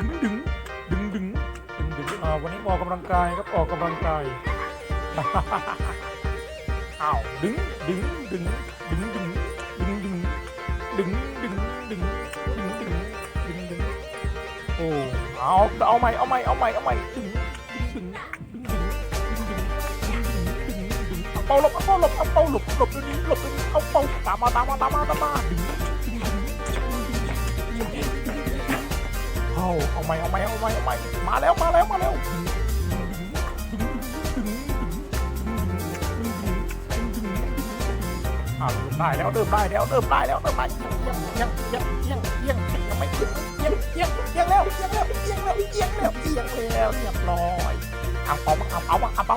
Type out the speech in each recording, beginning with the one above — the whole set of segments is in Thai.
ดึงดึงดึงดึงดึงดึงอ่าวันนี้ออกกำลังกายครับออกกำลังกายอ้าวดึงดึงดึงดึงดึงดึงดึงดึงดึงดึงดึงดึงดึงดึงโอ้เอาเอาใหม่เอาใหม่เอาใหม่เอาใหม่ดึงดึงดึงดึงดึงดึงดึงดึงดึงเอาเป้าหลบเอาเป้าหลบเอาเป้าหลบหลบเดี๋ยวนี้หลบเดี๋ยวนี้เอาเป้าตามมาตามมาตามมาตามมาดึงดึงดึงดึงดึง เอาเอาใหม่เอาใหม่เอาใหม่เอาใหม่มาแล้วมาแล้วมาแล้วดึงดึงดึงดึงดึงดึงอ่าเริ่มได้แล้วเริ่มได้แล้วเริ่มได้แล้วเริ่มได้ยังยังยังยังยังยังไม่ถึงยังยังยังแล้วยังแล้วยังแล้วยังแล้วยังแล้วเรียบร้อยเอาเอาเอาเอาเอาเอา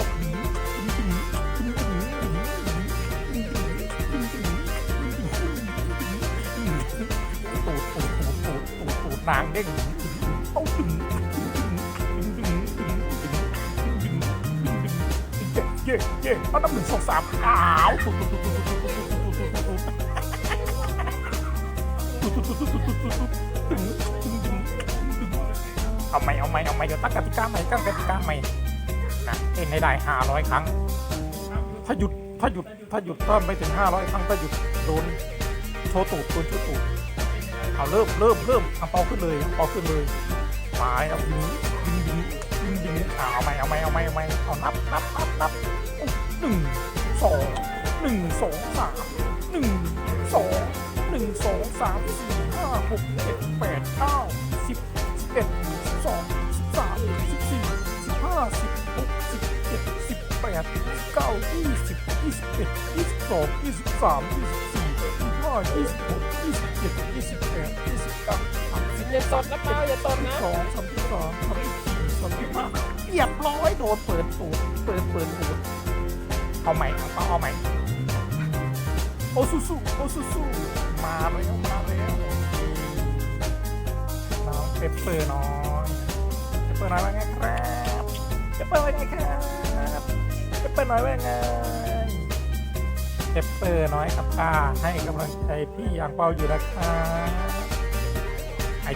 ตูตูดตูดตูดตูดตูดนางเด้ง เย่เย่เอาน้ำหนึ่งสองสามอ้าวเอาใหม่เอาใหม่เอาใหม่เดี๋ยวตั้งกติกาใหม่ตั้งกติกาใหม่นะเต้นให้ได้ห้าร้อยครั้ง ถ้าหยุดถ้าหยุดถ้าหยุดก็ไม่ถึงห้าร้อยครั้งถ้าหยุดโดนโชว์ตูดโดนโชว์ตูดเอาเริ่มเริ่มเริ่มเอาเปาขึ้นเลยเอาเปาขึ้นเลย มายเอาดึงดึงดึงดึงดึงเอาเอาไหมเอาไหมเอาไหมเอาไหมเอานับนับนับนับหนึ่งสองหนึ่งสองสามหนึ่งสองหนึ่งสองสามสี่ห้าหกเจ็ดแปดเก้าสิบสิบเอ็ดสิบสองสิบสามสิบสี่สิบห้าสิบหกสิบเจ็ดสิบแปดสิบเก้ายี่สิบยี่สิบเอ็ดยี่สิบสองยี่สิบสามยี่สิบสี่ยี่สิบห้ายี่สิบหกยี่สิบเจ็ดยี่สิบแปดยี่สิบเก้า อย่าตดนะเปล่าอย่าตดนะสองสามสิบสามสามสิบสี่สามห้าเรียบร้อยโดนเปิดตูดเปิดเปิดตูดเอาใหม่เอาเอาใหม่โอซูซูโอซูซูมาแล้วมาแล้วน้องเปปเปอร์น้อยเปปเปอร์น้อยว่าไงครับเปปเปอร์ว่าไงครับเปปเปอร์น้อยว่าไงเปปเปอร์น้อยครับป้าให้กำลังใจพี่อย่างเปาอยู่นะครับ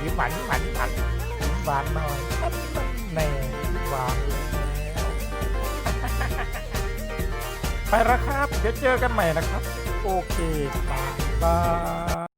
ยิ้มหวานยิ้มหวานยิ้มหวานยิ้มหวานหน่อยนั่นนั่นแน่หวานไปแล้วครับ เดี๋ยวเจอกันใหม่นะครับ โอเคบายบาย